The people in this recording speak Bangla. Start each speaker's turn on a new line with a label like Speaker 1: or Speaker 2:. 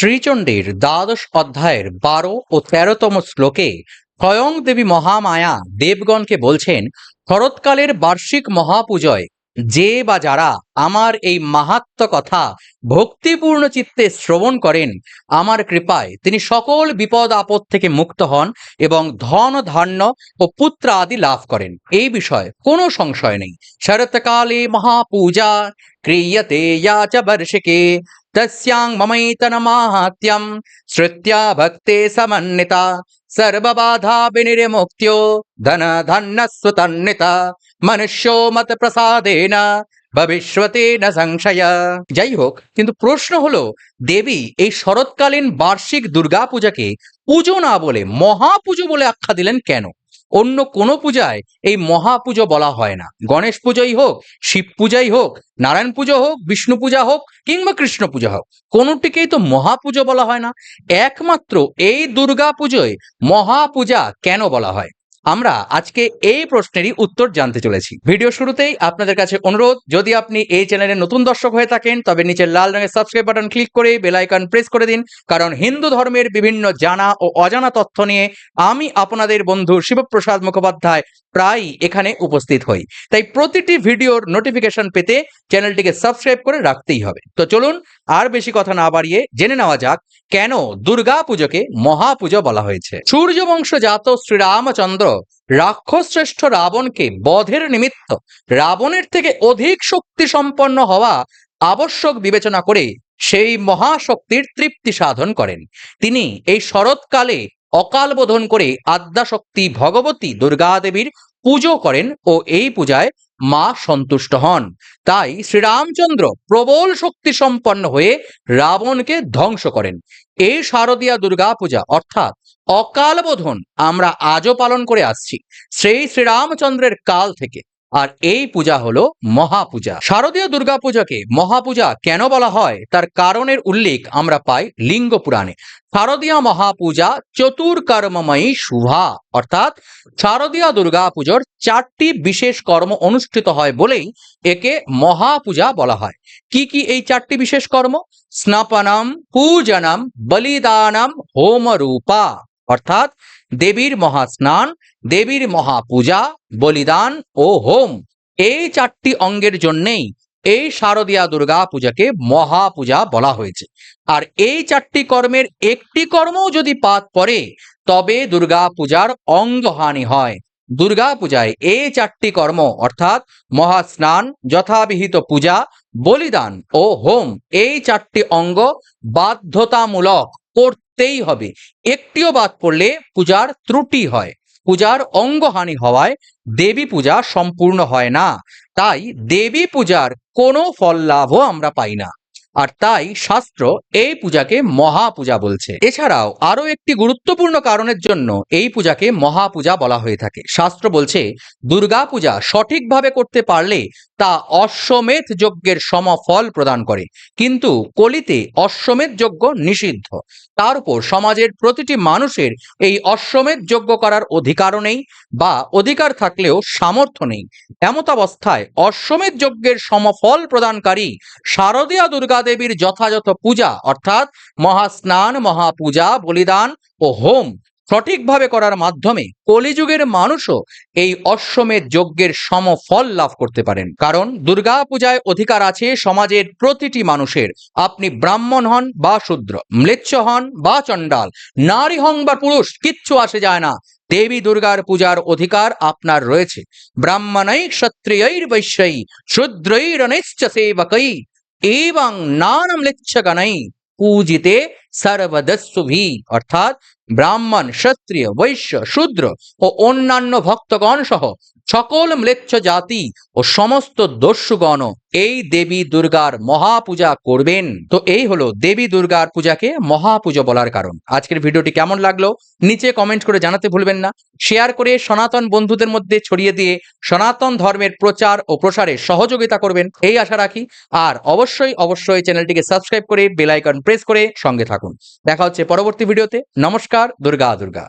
Speaker 1: শ্রীচণ্ডীর দ্বাদশ অধ্যায়ের বারো ও তেরোতম শ্লোকে স্বয়ং দেবী মহামায়া দেবগণকে বলছেন, শরৎকালের বার্ষিক মহাপূজয় যে বা যারা আমার এই মাহাত্ম কথা ভক্তিপূর্ণ চিত্তে শ্রবণ করেন, আমার কৃপায় তিনি সকল বিপদ আপদ থেকে মুক্ত হন এবং ধন, ধান্য ও পুত্র আদি লাভ করেন। এই বিষয়ে কোনো সংশয় নেই। শরৎকালে মহাপূজা, ক্রিয়তে বর্ষিকে, তস্যাং মমৈতন মাহাত্ম্যম, শ্রুত্য়া ভক্তে সমন্বিতা, সর্ববাধা বিনির্মুক্ত্यो ধন ধন্য মনুষ্য মত প্রসাদেন। ভবিষ্যতে না সংশয়? যাই হোক, কিন্তু প্রশ্ন হলো, দেবী এই শরৎকালীন বার্ষিক দুর্গাপূজাকে পুজো না বলে মহাপুজো বলে আখ্যা দিলেন কেন? অন্য কোনো পূজায় এই মহাপুজো বলা হয় না। গণেশ পুজোই হোক, শিব পূজাই হোক, নারায়ণ পুজো হোক, বিষ্ণু পূজা হোক, কিংবা কৃষ্ণ পূজা হোক, কোনোটিকেই তো মহাপুজো বলা হয় না। একমাত্র এই দুর্গা পুজোয় মহাপূজা কেন বলা হয়? আমরা আজকে এই প্রশ্নেরই উত্তর জানতে চলেছি। ভিডিও শুরুতেই আপনাদের কাছে অনুরোধ, যদি আপনি এই চ্যানেলে নতুন দর্শক হয়ে থাকেন, তবে নিচের লাল রঙের সাবস্ক্রাইব বাটন ক্লিক করে বেল আইকন প্রেস করে দিন, কারণ হিন্দু ধর্মের বিভিন্ন জানা ও অজানা তথ্য নিয়ে আমি আপনাদের বন্ধু শিবপ্রসাদ মুখোপাধ্যায় প্রায় এখানে উপস্থিত হই। তাই প্রতিটি ভিডিওর নোটিফিকেশন পেতে চ্যানেলটিকে সাবস্ক্রাইব করে রাখতেই হবে। তো চলুন, আর বেশি কথা না বাড়িয়ে জেনে নেওয়া যাক কেন দুর্গা পুজোকে মহাপুজো বলা হয়েছে? সূর্যবংশ জাত শ্রীরামচন্দ্র রাক্ষস শ্রেষ্ঠ রাবণকে বধের নিমিত্ত রাবণের থেকে অধিক শক্তি সম্পন্ন হওয়া আবশ্যক বিবেচনা করে সেই মহাশক্তির তৃপ্তি সাধন করেন। তিনি এই শরৎকালে অকাল বোধন করে আদ্যাশক্তি ভগবতী দুর্গা দেবীর পুজো করেন ও এই পূজায় মা সন্তুষ্ট হন। তাই শ্রীরামচন্দ্র প্রবল শক্তি সম্পন্ন হয়ে রাবণকে ধ্বংস করেন। এই শারদীয়া দুর্গা পূজা, অর্থাৎ অকালবোধন আমরা আজও পালন করে আসছি। সেই শ্রীরামচন্দ্রের কাল থেকে। আর এই পূজা হলো মহাপূজা। শারদীয় দুর্গাপূজাকে মহাপূজা কেন বলা হয়? তার কারণের উল্লেখ আমরা পাই লিঙ্গ পুরাণে। শারদীয় মহাপূজা চতুর্কর্মময়ী শুভা, অর্থাৎ শারদীয়া দুর্গাপুজোর চারটি বিশেষ কর্ম অনুষ্ঠিত হয় বলেই একে মহাপূজা বলা হয়। কি কি এই চারটি বিশেষ কর্ম? স্নাপনম, পূজনম, বলিদানম, হোমরূপা, অর্থাৎ দেবীর মহাস্নান, দেবীর মহাপূজা, বলিদান ও হোম। এই চারটি অঙ্গের জন্যেই এই শারদীয়া দুর্গা পূজাকে মহাপূজা বলা হয়েছে। আর এই চারটি কর্মের একটি কর্মও যদি পাত পড়ে, তবে দুর্গা পূজার অঙ্গহানি হয়। দুর্গা পূজায় এই চারটি কর্ম, অর্থাৎ মহাস্নান, যথাবিহিত পূজা, বলিদান ও হোম, এই চারটি অঙ্গ বাধ্যতামূলক করতেই হবে। একটিও বাদ পড়লে পূজার ত্রুটি হয়। পূজার অঙ্গহানি হওয়ায় দেবী পূজা সম্পূর্ণ হয় না। তাই দেবী পূজার কোনো ফল লাভও আমরা পাই না। আর তাই শাস্ত্র এই পূজাকে মহাপূজা বলছে। এছাড়াও আরও একটি গুরুত্বপূর্ণ কারণের জন্য এই পূজাকে মহাপূজা বলা হয়ে থাকে। শাস্ত্র বলছে দুর্গা পূজা সঠিকভাবে করতে পারলে তা অশ্বমেধ যজ্ঞের সমফল প্রদান করে। কিন্তু কলিতে অশ্বমেধ যজ্ঞ নিষিদ্ধ। তার উপর সমাজের প্রতিটি মানুষের এই অশ্বমেধ যজ্ঞ করার অধিকারও নেই বা অধিকার থাকলেও সামর্থ্য নেই। এমতাবস্থায় অশ্বমেধ যজ্ঞের সমফল প্রদানকারী শারদীয়া দুর্গা দেবীর যথাযথ পূজা, অর্থাৎ মহাস্নান, মহাপূজা, বলিদান ও হোম সঠিকভাবে করার মাধ্যমে কলিযুগের মানুষও এই অশ্বমেধ যজ্ঞের সমফল লাভ করতে পারেন। কারণ দুর্গা পূজায় অধিকার আছে সমাজের প্রতিটি মানুষের। আপনি ব্রাহ্মণ হন বা শূদ্র, ম্লেচ্ছ হন বা চণ্ডাল, নারী হন বা পুরুষ, কিচ্ছু আসে যায় না। দেবী দুর্গার পূজার অধিকার আপনার রয়েছে। ব্রাহ্মণৈ ক্ষত্রিয়ৈর বৈশ্যৈ শূদ্রৈরনিশ্চ সেবকৈ এবং নানম লেচ্ছগণৈ পূজিতে সর্বদস্যুভি অর্থাৎ ব্রাহ্মণ ক্ষত্রিয় বৈশ্য শূদ্র ও অন্যান্য ভক্তগণ সহ সকল ম্লেচ্ছ জাতি ও সমস্ত দস্যুগণ এই দেবী দুর্গার মহাপূজা করবেন। তো এই হলো দেবী দুর্গার পূজাকে মহাপুজো বলার কারণ। আজকের ভিডিওটি কেমন লাগল নিচে কমেন্ট করে জানাতে ভুলবেন না। শেয়ার করে সনাতন বন্ধুদের মধ্যে ছড়িয়ে দিয়ে সনাতন ধর্মের প্রচার ও প্রসারে সহযোগিতা করবেন। এই আশা রাখি। আর অবশ্যই অবশ্যই চ্যানেলটিকে সাবস্ক্রাইব করে বেলাইকন প্রেস করে সঙ্গে থাকুন। দেখা হচ্ছে পরবর্তী ভিডিওতে। নমস্কার, দুর্গা দুর্গা।